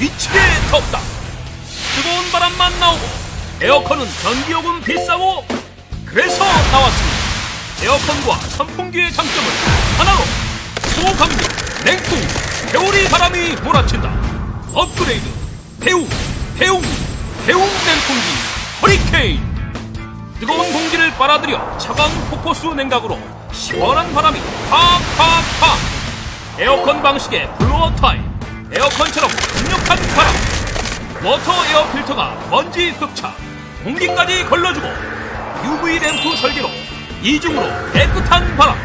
미치게 덥다. 뜨거운 바람만 나오고 에어컨은 전기요금 비싸고 그래서 나왔습니다. 에어컨과 선풍기의 장점을 하나로 소감기, 냉풍, 개오리 바람이 몰아친다. 업그레이드, 배웅, 배웅, 배웅 냉풍기, 허리케인. 뜨거운 공기를 빨아들여 차가운 폭포수 냉각으로 시원한 바람이 팍팍팍 에어컨 방식의 블로어 타입 에어컨처럼 강력한 바람. 워터 에어 필터가 먼지 흡착 공기까지 걸러주고 UV 램프 설계로 이중으로 깨끗한 바람.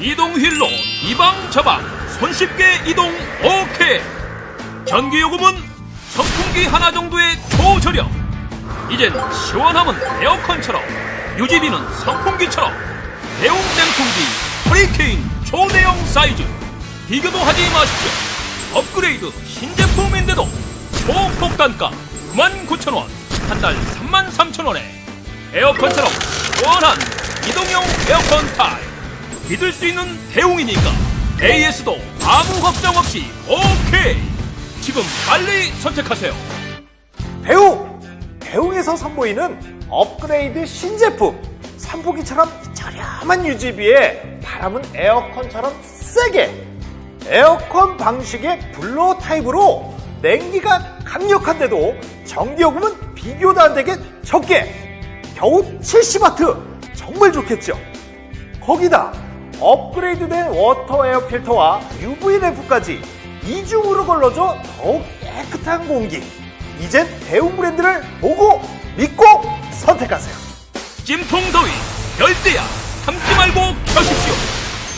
이동 휠로 이방 저방 손쉽게 이동 오케이 전기 요금은 선풍기 하나 정도의 초저렴 이젠 시원함은 에어컨처럼 유지비는 선풍기처럼. 대용 냉풍기 허리케인 초대형 사이즈. 비교도 하지 마십시오 업그레이드 신제품인데도 초폭 단가 99,000원 한 달 33,000원에 에어컨처럼 시원한 이동형 에어컨 타입 믿을 수 있는 대용이니까 AS도 아무 걱정 없이 오케이 지금 빨리 선택하세요 배웅! 배웅에서 선보이는 업그레이드 신제품. 선풍기처럼 저렴한 유지비에 바람은 에어컨처럼 세게. 에어컨 방식의 블로 타입으로 냉기가 강력한데도 전기요금은 비교도 안 되게 적게. 겨우 70와트. 정말 좋겠죠? 거기다 업그레이드된 워터 에어 필터와 UV 램프까지 이중으로 걸러줘 더욱 깨끗한 공기. 이젠 대웅 브랜드를 보고 믿고 선택하세요. 찜통 더위 열대야 참지 말고 켜십시오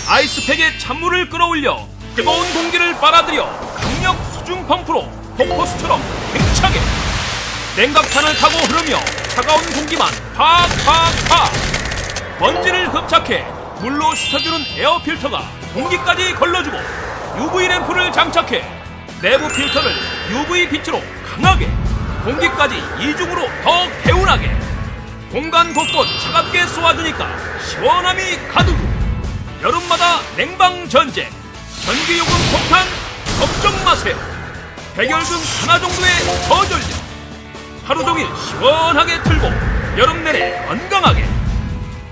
아이스팩에 찬물을 끌어올려 뜨거운 공기를 빨아들여 강력 수중 펌프로 폭포수처럼 힘차게 냉각판을 타고 흐르며 차가운 공기만 팍팍팍! 먼지를 흡착해 물로 씻어주는 에어 필터가 공기까지 걸러주고 UV 램프를 장착해 내부 필터를 UV 빛으로 강하게 공기까지 이중으로 더 개운하게 공간 곳곳 차갑게 쏘아주니까 시원함이 가득! 여름마다 냉방 전쟁 전기요금 폭탄 걱정 마세요 백열등 하나 정도의 저전력 하루 종일 시원하게 틀고 여름 내내 건강하게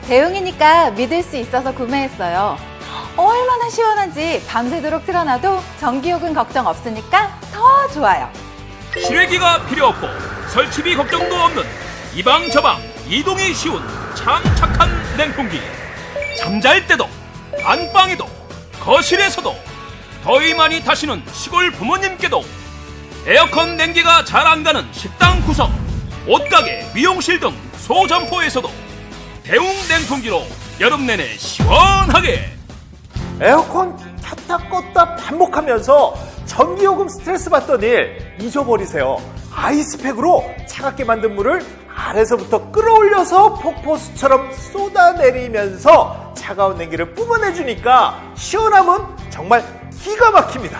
대용이니까 믿을 수 있어서 구매했어요. 얼마나 시원한지 밤새도록 틀어놔도 전기요금 걱정 없으니까 더 좋아요. 실외기가 필요 없고 설치비 걱정도 없는 이방 저방 이동이 쉬운 참 착한 냉풍기 잠잘 때도 안방에도 거실에서도 더위 많이 타시는 시골 부모님께도 에어컨 냉기가 잘 안 가는 식당 구석 옷가게 미용실 등 소점포에서도 대웅 냉풍기로 여름 내내 시원하게 에어컨 켰다 껐다 반복하면서 전기요금 스트레스 받던 일 잊어버리세요. 아이스팩으로 차갑게 만든 물을 아래서부터 끌어올려서 폭포수처럼 쏟아내리면서 차가운 냉기를 뿜어내주니까 시원함은 정말 기가 막힙니다.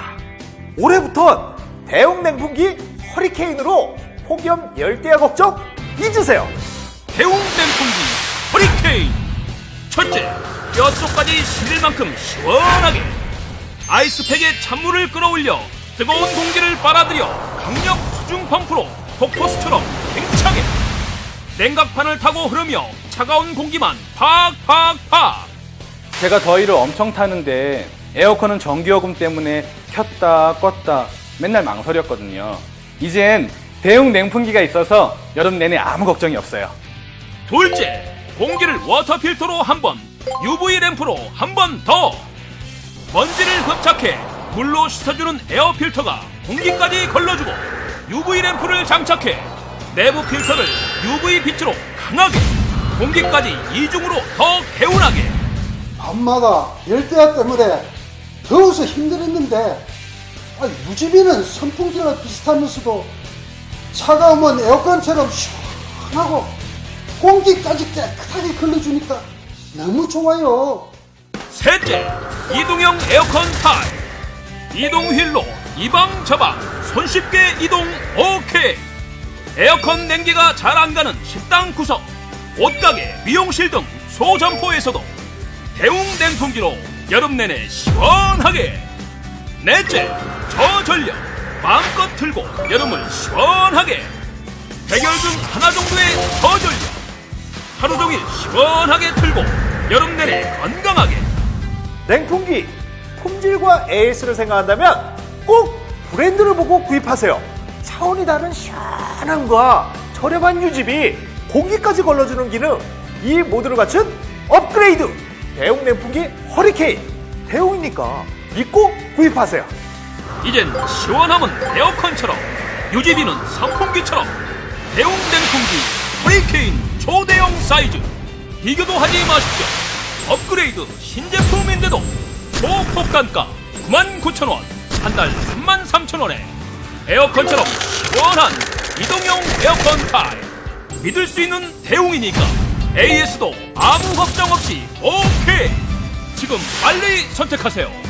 올해부턴 대용 냉풍기 허리케인으로 폭염 열대야 걱정 잊으세요. 대웅 냉풍기 허리케인 첫째 뼛속까지 실릴 만큼 시원하게 아이스팩에 찬물을 끌어올려 뜨거운 공기를 빨아들여 강력 수중 펌프로 폭포수처럼 팽창해 냉각판을 타고 흐르며 차가운 공기만 팍팍팍 제가 더위를 엄청 타는데 에어컨은 전기요금 때문에 켰다 껐다 맨날 망설였거든요. 이젠 대용 냉풍기가 있어서 여름 내내 아무 걱정이 없어요. 둘째 공기를 워터 필터로 한 번 UV 램프로 한 번 더 먼지를 흡착해 물로 씻어주는 에어 필터가 공기까지 걸러주고 UV 램프를 장착해 내부 필터를 UV 빛으로 강하게 공기까지 이중으로 더 개운하게 밤마다 열대야 때문에 더워서 힘들었는데 아, 유지비는 선풍기랑 비슷하면서도 차가우면 에어컨처럼 시원하고 공기까지 깨끗하게 걸러주니까 너무 좋아요. 셋째, 이동형 에어컨 타입. 이동 휠로 이방 저방 손쉽게 이동 오케이. 에어컨 냉기가 잘 안 가는 식당 구석, 옷가게, 미용실 등 소점포에서도 대웅 냉풍기로 여름 내내 시원하게. 넷째, 저전력 마음껏 틀고 여름을 시원하게 백열등 하나 정도의 저전력 하루 종일 시원하게 틀고 여름 내내 건강하게 냉풍기 품질과 AS를 생각한다면 꼭 브랜드를 보고 구입하세요. 차원이 다른 시원함과 저렴한 유지비, 공기까지 걸러주는 기능 이 모두를 갖춘 업그레이드. 대용 냉풍기 허리케인. 대용이니까 믿고 구입하세요. 이젠 시원함은 에어컨처럼 유지비는 선풍기처럼. 대용 냉풍기 허리케인 초대형 사이즈. 비교도 하지 마십시오. 업그레이드 신제품인데도 초폭간가 99,000원 한 달 33,000원에 에어컨처럼 시원한 이동용 에어컨 타입 믿을 수 있는 대용이니까 AS도 아무 걱정 없이 오케이. 지금 빨리 선택하세요